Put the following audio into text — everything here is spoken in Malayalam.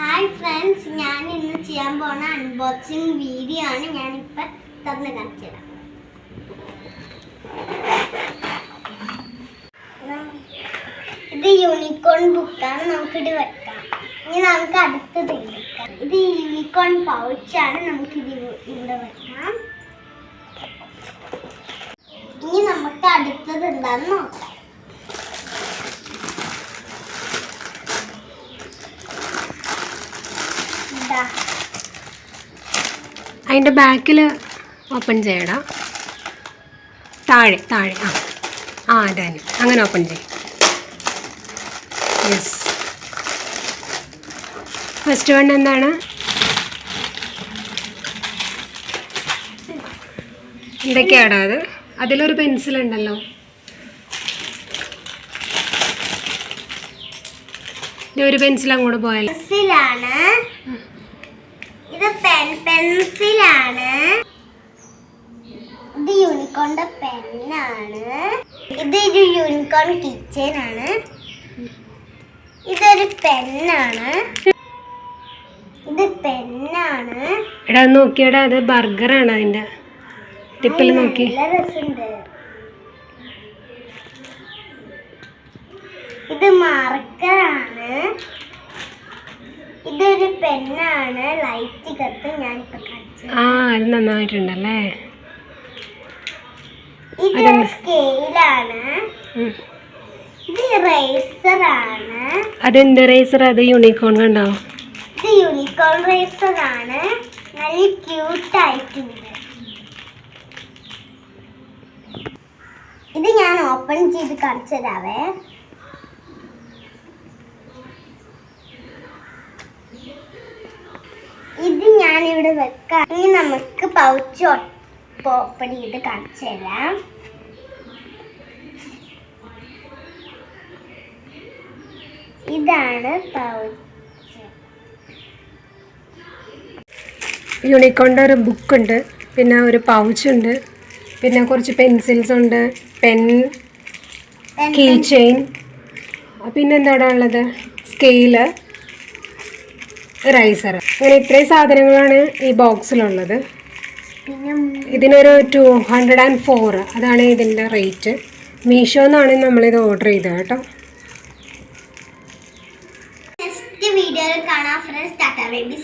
ഹായ് ഫ്രണ്ട്സ് ഞാൻ ഇന്ന് ചെയ്യാൻ പോണ അൺബോക്സിങ് വീഡിയോ ആണ് ഞാനിപ്പോൾ തുറന്ന് കാണിച്ചു തരാം. ഇത് യൂണിക്കോൺ ബുക്കാണ് നമുക്കിത് വെക്കാം. ഇനി നമുക്ക് അടുത്തത് ഇത് യൂണിക്കോൺ പൗച്ചാണ് നമുക്ക് ഇത് ഇവിടെ വെക്കാം. ഇനി നമുക്ക് അടുത്തത് എന്താണെന്ന് നോക്കാം. അതിന്റെ ബാക്കിൽ ഓപ്പൺ ചെയ്യടാ. താഴെ താഴെ ആ. ആ അതെ അങ്ങനെ ഓപ്പൺ ചെയ്യും. യെസ് ഫസ്റ്റ് വൺ എന്താണ്? എന്തൊക്കെയാടാ അത്. അതിലൊരു പെൻസിൽ ഉണ്ടല്ലോ. ഒരു പെൻസിൽ അങ്ങോട്ട് പോയാലോ. പെൻസിലാണ് ഇത് പെൻ പെൻസിലാണ്. ഇത് യൂണിക്കോണിന്റെ പെന്നാണ് ഇത് ഒരു യൂണിക്കോൺ കിച്ചൺ ആണ്. ഇതൊരു പെന്നാണ് ഇത് പെന്നാണ് എടാ നോക്കിയടാ അത് ബർഗറാണ് അതിന്റെ. ടിപ്പിൽ നോക്കി. നല്ല രസമുണ്ട്. ഇത് മാർക്കറാണ് ഇതൊരു പെണ്ണാണ്. ലൈറ്റ് കത്ത് ഞാൻ ആ അത് നന്നായിട്ടുണ്ടല്ലേ? ഇത് സ്കെയിലാണ്. ഇത് ആണ് അതെന്ത് റേസർ അത് യൂണിക്കോൺ കണ്ടോ? ഇത് യൂണിക്കോൺ റേസറാണ് നല്ല ക്യൂട്ട് ആയിട്ടുണ്ട്. ഇത് ഞാൻ ഓപ്പൺ ചെയ്ത് കാണിച്ചു തരാവേ. ഇവിടെ വെക്കാം. ഇനി നമുക്ക് പൗച്ച് ഓപ്പൺ ചെയ്ത് കാണിച്ചു തരാം. ഇതാണ് പൗച്ച്. യൂണിക്കോണിന്റെ ഒരു ബുക്കുണ്ട് പിന്നെ ഒരു പൗച്ച് ഉണ്ട് പിന്നെ കുറച്ച് പെൻസിൽസ് ഉണ്ട് പെൻ കീ ചെയിൻ. പിന്നെ എന്താണ് ഉള്ളത്? സ്കെയിൽ. റൈസർ അങ്ങനെ ഇത്രയും സാധനങ്ങളാണ് ഈ ബോക്സിലുള്ളത് പിന്നെ ഇതിനൊരു ടു ഹൺഡ്രഡ് ആൻഡ് ഫോർ അതാണ് ഇതിന്റെ റേറ്റ് മീഷോ എന്നാണ് നമ്മളിത് ഓർഡർ ചെയ്തത് കേട്ടോ. നെക്സ്റ്റ് വീഡിയോയിൽ കാണാം ഫ്രണ്ട്സ് ടാറ്റ ബേബി